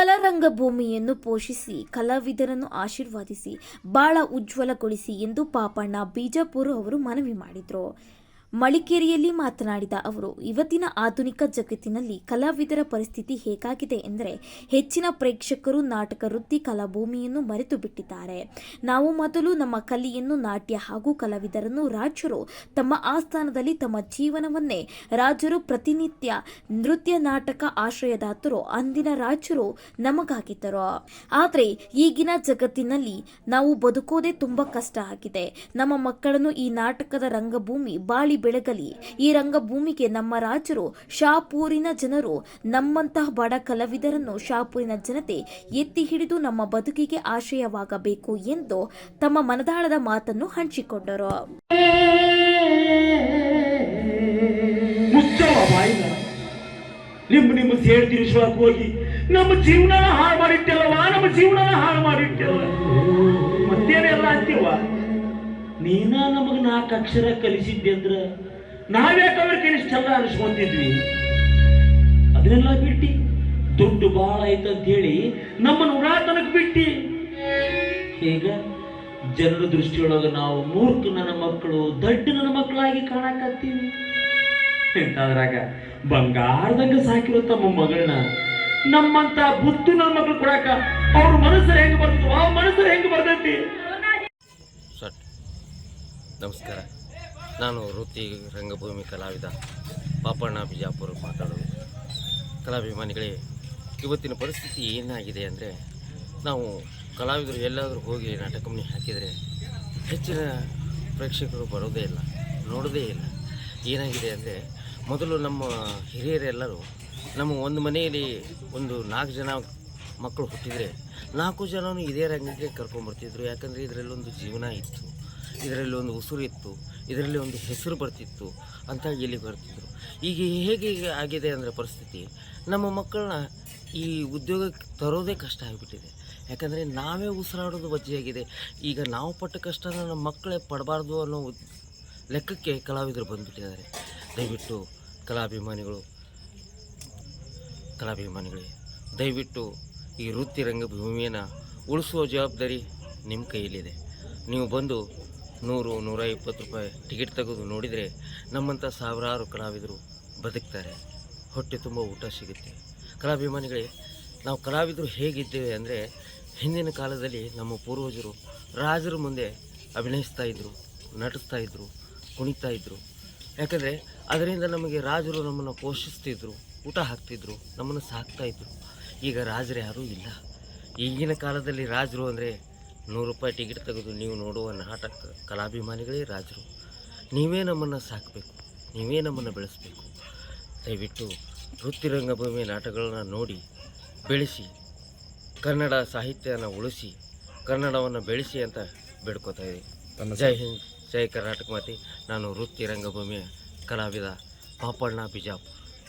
ಕಲಾರಂಗಭೂಮಿಯನ್ನು ಪೋಷಿಸಿ ಕಲಾವಿದರನ್ನು ಆಶೀರ್ವಾದಿಸಿ ಬಾಳ ಉಜ್ವಲಗೊಳಿಸಿ ಎಂದು ಪಾಪಣ್ಣ ಬಿಜಾಪುರ ಅವರು ಮನವಿ ಮಾಡಿದರು. ಮಳಿಕೇರಿಯಲ್ಲಿ ಮಾತನಾಡಿದ ಅವರು, ಇವತ್ತಿನ ಆಧುನಿಕ ಜಗತ್ತಿನಲ್ಲಿ ಕಲಾವಿದರ ಪರಿಸ್ಥಿತಿ ಹೇಗಾಗಿದೆ ಎಂದರೆ, ಹೆಚ್ಚಿನ ಪ್ರೇಕ್ಷಕರು ನಾಟಕ, ವೃತ್ತಿ, ಕಲಾಭೂಮಿಯನ್ನು ಮರೆತು ಬಿಟ್ಟಿದ್ದಾರೆ ನಾವು ಮೊದಲು ನಮ್ಮ ಕಲೆಯನ್ನು ನಾಟ್ಯ ಹಾಗೂ ಕಲಾವಿದರನ್ನು ರಾಜರು ತಮ್ಮ ಆಸ್ಥಾನದಲ್ಲಿ ತಮ್ಮ ಜೀವನವನ್ನೇ ರಾಜರು ಪ್ರತಿನಿತ್ಯ ನೃತ್ಯ, ನಾಟಕ, ಆಶ್ರಯದಾತರು ಅಂದಿನ ರಾಜರು ನಮಗಾಗಿದ್ದರು. ಆದರೆ ಈಗಿನ ಜಗತ್ತಿನಲ್ಲಿ ನಾವು ಬದುಕೋದೇ ತುಂಬಾ ಕಷ್ಟ ಆಗಿದೆ. ನಮ್ಮ ಮಕ್ಕಳನ್ನು ಈ ನಾಟಕದ ರಂಗಭೂಮಿ, ಬಾಳಿ ಬೆಳಗಲಿ. ಈ ರಂಗಭೂಮಿಗೆ ನಮ್ಮ ರಾಜರು, ಶಾಪೂರಿನ ಜನರು, ನಮ್ಮಂತಹ ಬಡ ಕಲಾವಿದರನ್ನು ಶಾಪೂರಿನ ಜನತೆ ಎತ್ತಿ ಹಿಡಿದು ನಮ್ಮ ಬದುಕಿಗೆ ಆಶ್ರಯವಾಗಬೇಕು ಎಂದು ತಮ್ಮ ಮನದಾಳದ ಮಾತನ್ನು ಹಂಚಿಕೊಂಡರು. ನಿಮ್ಮ ನಿಮ್ಮ ಸೇಡ್ ತೀರಿಸುವಾಗ ಹೋಗಿ, ನಮ್ಮ ಜೀವನ ಹಾಳು ಮಾಡಿಟ್ಟೆಲ್ಲವಾ ನಮ್ಮ ಜೀವನ ಹಾಳು ಮಾಡಿಟ್ಟೆಲ್ಲ ಮತ್ತೇನೆಲ್ಲ ನೀನ ನಮಗ್ ನಾಲ್ಕು ಅಕ್ಷರ ಕಲಿಸಿದ್ದೆ ಅಂದ್ರ ನಾವ್ಯಾಕೆ ಅವ್ರ ಕನಿಷ್ಠಲ್ಲ ಅನಿಸ್ಕೊಂತಿದ್ವಿ? ಅದನ್ನೆಲ್ಲ ಬಿಟ್ಟಿ. ದುಡ್ಡು ಭಾಳ ಅಂತ ಹೇಳಿ ನಮ್ಮನ್ನು ಉಡಾತನಕ್ಕೆ ಬಿಟ್ಟಿ. ಈಗ ಜನರ ದೃಷ್ಟಿಯೊಳಗ ನಾವು ಮೂರ್ಖ ನನ್ನ ಮಕ್ಕಳು ದಡ್ಡ ನನ್ನ ಮಕ್ಕಳಾಗಿ ಕಾಣಕತ್ತೀವಿ. ಇಂಥದ್ರಾಗ ಬಂಗಾರದಂಗ ಸಾಕಿರೋ ತಮ್ಮ ಮಗಳನ್ನ ನಮ್ಮಂತ ಬುದ್ಧು ನನ್ನ ಮಕ್ಕಳು ಕೊಡಾಕ ಅವ್ರ ಮನಸ್ಸರ ಹೆಂಗ್ ಬರ್ತದೆ, ಆ ಮನಸ್ಸರ ಹೆಂಗ್ ಬರ್ತೈತಿ? ನಮಸ್ಕಾರ. ನಾನು ವೃತ್ತಿ ರಂಗಭೂಮಿ ಕಲಾವಿದ ಪಾಪಣ್ಣ ಬಿಜಾಪುರ ಮಾತಾಡೋದು. ಕಲಾಭಿಮಾನಿಗಳೇ, ಇವತ್ತಿನ ಪರಿಸ್ಥಿತಿ ಏನಾಗಿದೆ ಅಂದರೆ, ನಾವು ಕಲಾವಿದರು ಎಲ್ಲಾದರೂ ಹೋಗಿ ನಾಟಕ ಕಂಪ್ನಿ ಹಾಕಿದರೆ ಹೆಚ್ಚಿನ ಪ್ರೇಕ್ಷಕರು ಬರೋದೇ ಇಲ್ಲ, ನೋಡೋದೇ ಇಲ್ಲ. ಏನಾಗಿದೆ ಅಂದರೆ, ಮೊದಲು ನಮ್ಮ ಹಿರಿಯರೆಲ್ಲರೂ ನಮ್ಮ ಒಂದು ಮನೆಯಲ್ಲಿ ಒಂದು ನಾಲ್ಕು ಜನ ಮಕ್ಕಳು ಹುಟ್ಟಿದರೆ ನಾಲ್ಕು ಜನನೂ ಇದೇ ರಂಗಕ್ಕೆ ಕರ್ಕೊಂಬರ್ತಿದ್ರು. ಯಾಕಂದರೆ ಇದರಲ್ಲೊಂದು ಜೀವನ ಇತ್ತು. ಇದರಲ್ಲಿ ಒಂದು ಉಸಿರು ಇತ್ತು, ಇದರಲ್ಲಿ ಒಂದು ಹೆಸರು ಬರ್ತಿತ್ತು ಅಂತ ಇಲ್ಲಿ ಬರ್ತಿದ್ರು. ಈಗ ಹೇಗೆ ಆಗಿದೆ ಅಂದರೆ ಪರಿಸ್ಥಿತಿ, ನಮ್ಮ ಮಕ್ಕಳನ್ನ ಈ ಉದ್ಯೋಗಕ್ಕೆ ತರೋದೇ ಕಷ್ಟ ಆಗಿಬಿಟ್ಟಿದೆ. ಯಾಕಂದರೆ ನಾವೇ ಉಸಿರಾಡೋದು ವಜ್ಜೆಯಾಗಿದೆ ಈಗ ನಾವು ಪಟ್ಟ ಕಷ್ಟನ ನಮ್ಮ ಮಕ್ಕಳೇ ಪಡಬಾರ್ದು ಅನ್ನೋ ಲೆಕ್ಕಕ್ಕೆ ಕಲಾವಿದರು ಬಂದುಬಿಟ್ಟಿದ್ದಾರೆ. ದಯವಿಟ್ಟು ಕಲಾಭಿಮಾನಿಗಳು, ಕಲಾಭಿಮಾನಿಗಳೇ, ದಯವಿಟ್ಟು ಈ ವೃತ್ತಿ ರಂಗಭೂಮಿಯನ್ನು ಉಳಿಸುವ ಜವಾಬ್ದಾರಿ ನಿಮ್ಮ ಕೈಯಲ್ಲಿದೆ. ನೀವು ಬಂದು ನೂರು, ನೂರ ಇಪ್ಪತ್ತು ರೂಪಾಯಿ ಟಿಕೆಟ್ ತೆಗೆದು ನೋಡಿದರೆ ನಮ್ಮಂಥ ಸಾವಿರಾರು ಕಲಾವಿದರು ಬದುಕ್ತಾರೆ. ಹೊಟ್ಟೆ ತುಂಬ ಊಟ ಸಿಗುತ್ತೆ. ಕಲಾಭಿಮಾನಿಗಳೇ, ನಾವು ಕಲಾವಿದರು ಹೇಗಿದ್ದೇವೆ ಅಂದರೆ ಹಿಂದಿನ ಕಾಲದಲ್ಲಿ ನಮ್ಮ ಪೂರ್ವಜರು ರಾಜರ ಮುಂದೆ ಅಭಿನಯಿಸ್ತಾ ಇದ್ದರು ನಟಿಸ್ತಾ ಇದ್ದರು ಕುಣಿತಾ ಇದ್ದರು ಯಾಕಂದರೆ ಅದರಿಂದ ನಮಗೆ ರಾಜರು ನಮ್ಮನ್ನು ಪೋಷಿಸ್ತಿದ್ರು, ಊಟ ಹಾಕ್ತಿದ್ರು, ನಮ್ಮನ್ನು ಸಾಕ್ತಾಯಿದ್ರು ಈಗ ರಾಜರು ಯಾರೂ ಇಲ್ಲ. ಈಗಿನ ಕಾಲದಲ್ಲಿ ರಾಜರು ಅಂದರೆ ನೂರು ರೂಪಾಯಿ ಟಿಕೆಟ್ ತೆಗೆದು ನೀವು ನೋಡುವ ನಾಟಕ ಕಲಾಭಿಮಾನಿಗಳೇ ರಾಜರು. ನೀವೇ ನಮ್ಮನ್ನು ಸಾಕಬೇಕು. ನೀವೇ ನಮ್ಮನ್ನು ಬೆಳೆಸಬೇಕು. ದಯವಿಟ್ಟು ವೃತ್ತಿ ರಂಗಭೂಮಿ ನಾಟಕಗಳನ್ನು ನೋಡಿ ಬೆಳೆಸಿ ಕನ್ನಡ ಸಾಹಿತ್ಯನ ಉಳಿಸಿ ಕನ್ನಡವನ್ನು ಬೆಳೆಸಿ ಅಂತ ಬೇಡ್ಕೋತಾ ಇದ್ದೀನಿ. ಜೈ ಹಿಂದ್ ಜೈ ಕರ್ನಾಟಕ ಮಾತಿ. ನಾನು ವೃತ್ತಿ ರಂಗಭೂಮಿಯ ಕಲಾವಿದ ಪಾಪಣ್ಣ ಬಿಜಾಪುರ.